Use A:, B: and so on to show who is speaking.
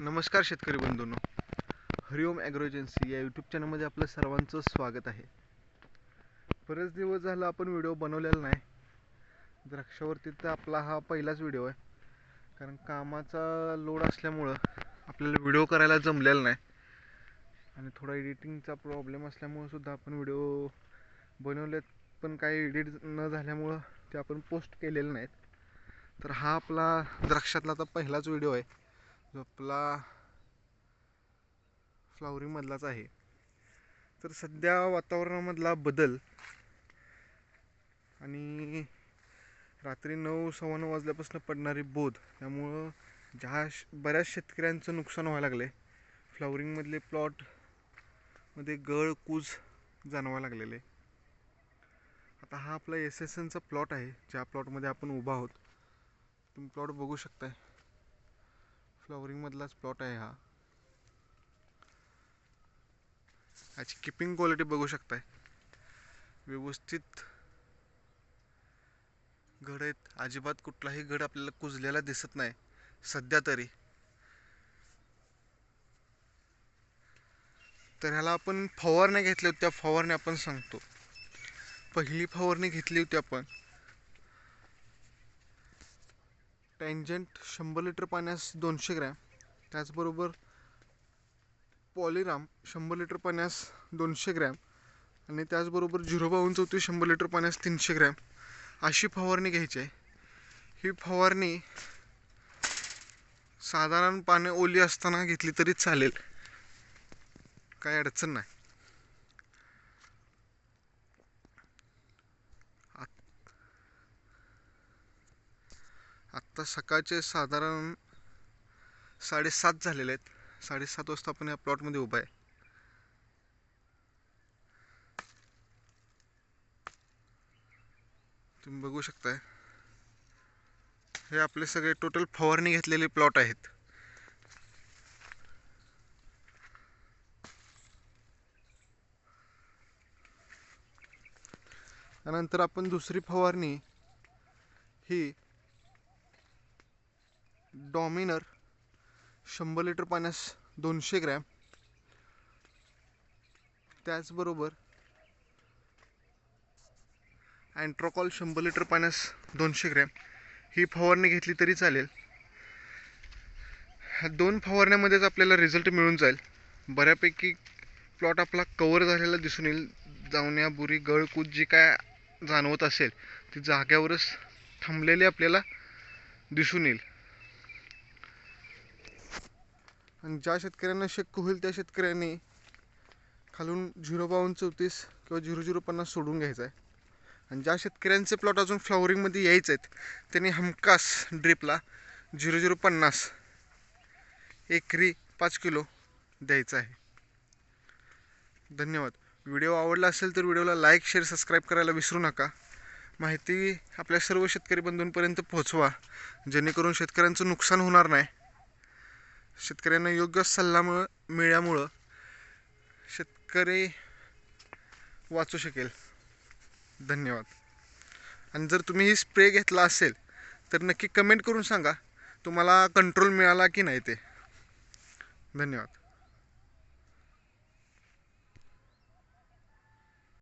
A: नमस्कार शेतकरी बंधूंनो. हरिओम ॲग्रो एजन्सी या यूट्यूब चॅनलमध्ये आपलं सर्वांचं स्वागत आहे. बरेच दिवस झालं आपण व्हिडिओ बनवलेला नाही. द्राक्षावरती तर आपला हा पहिलाच व्हिडिओ आहे. कारण कामाचा लोड असल्यामुळं आपल्याला व्हिडिओ करायला जमलेला नाही. आणि थोडा एडिटिंगचा प्रॉब्लेम असल्यामुळं सुद्धा आपण व्हिडिओ बनवलेत. पण काही एडिट न झाल्यामुळं ते आपण पोस्ट केलेले नाहीत. तर हा आपला द्राक्षातला आता पहिलाच व्हिडिओ आहे. जो आपला फ्लावरिंगमधलाच आहे. तर सध्या वातावरणामधला बदल आणि रात्री नऊ सव्वा नऊ वाजल्यापासून पडणारी बोध त्यामुळं ज्या बऱ्याच शेतकऱ्यांचं नुकसान व्हायला लागलं आहे फ्लावरिंगमधले प्लॉटमध्ये गळ कूज जाणवायला लागलेले. आता हा आपला एस एस एनचा प्लॉट आहे. ज्या प्लॉटमध्ये आपण उभा आहोत. तुम्ही प्लॉट बघू शकताय. फ्लॉवरिंगमधलाच प्लॉट आहे हा. याची किपिंग क्वालिटी बघू शकताय. व्यवस्थित घड आहेत. अजिबात कुठलाही घड आपल्याला कुजलेला दिसत नाही. सध्या तरी. तर ह्याला आपण फवारण्या घेतल्या होत्या. त्या फवारण्या आपण सांगतो. पहिली फवारणी घेतली होती आपण. टँजंट शंभर लिटर पाण्यास दोनशे ग्रॅम. त्याचबरोबर पॉलिराम शंभर लिटर पाण्यास दोनशे ग्रॅम. आणि त्याचबरोबर झिरो बावन्न शंभर लिटर पाण्यास तीनशे ग्रॅम. अशी फवारणी घ्यायची आहे. ही फवारणी साधारण पाने ओली असताना घेतली तरी चालेल. काही अडचण नाही. आत्ता सकाळचे साधारण साडेसात झालेले आहेत. साडेसात वाजता आपण या प्लॉटमध्ये उभा आहे. तुम्ही बघू शकताय. हे आपले सगळे टोटल फवारणी घेतलेले प्लॉट आहेत. त्यानंतर आपण दुसरी फवारणी ही डॉमिनर शंभर लिटर पाण्यास दोनशे ग्रॅम. त्याचबरोबर अँट्रोकॉल शंभर लिटर पाण्यास दोनशे ग्रॅम. ही फवारणी घेतली तरी चालेल. ह्या दोन फवारण्यामध्येच आपल्याला रिझल्ट मिळून जाईल. बऱ्यापैकी प्लॉट आपला कवर झालेला दिसून येईल. जावण्या बुरी गळकूद जी काय जाणवत असेल ती जाग्यावरच थांबलेली आपल्याला दिसून येईल. आणि ज्या शेतकऱ्यांना शक्य होईल त्या शेतकऱ्यांनी खालून झिरो बावन्न चौतीस किंवा झिरो झिरो पन्नास सोडून घ्यायचं आहे. आणि ज्या शेतकऱ्यांचे प्लॉट अजून फ्लॉवरिंगमध्ये यायचे आहेत त्यांनी हमखास ड्रिपला झिरो झिरो पन्नास एकरी पाच किलो द्यायचं आहे. धन्यवाद. व्हिडिओ आवडला असेल तर व्हिडिओला लाईक शेअर सबस्क्राईब करायला विसरू नका. माहिती आपल्या सर्व शेतकरी बंधूंपर्यंत पोहोचवा जेणेकरून शेतकऱ्यांचं नुकसान होणार नाही. शेतकऱ्यांना योग्य सल्ला मिळ मिळाल्यामुळं शेतकरी वाचू शकेल. धन्यवाद. आणि जर तुम्ही ही स्प्रे घेतला असेल तर नक्की कमेंट करून सांगा तुम्हाला कंट्रोल मिळाला की नाही ते. धन्यवाद.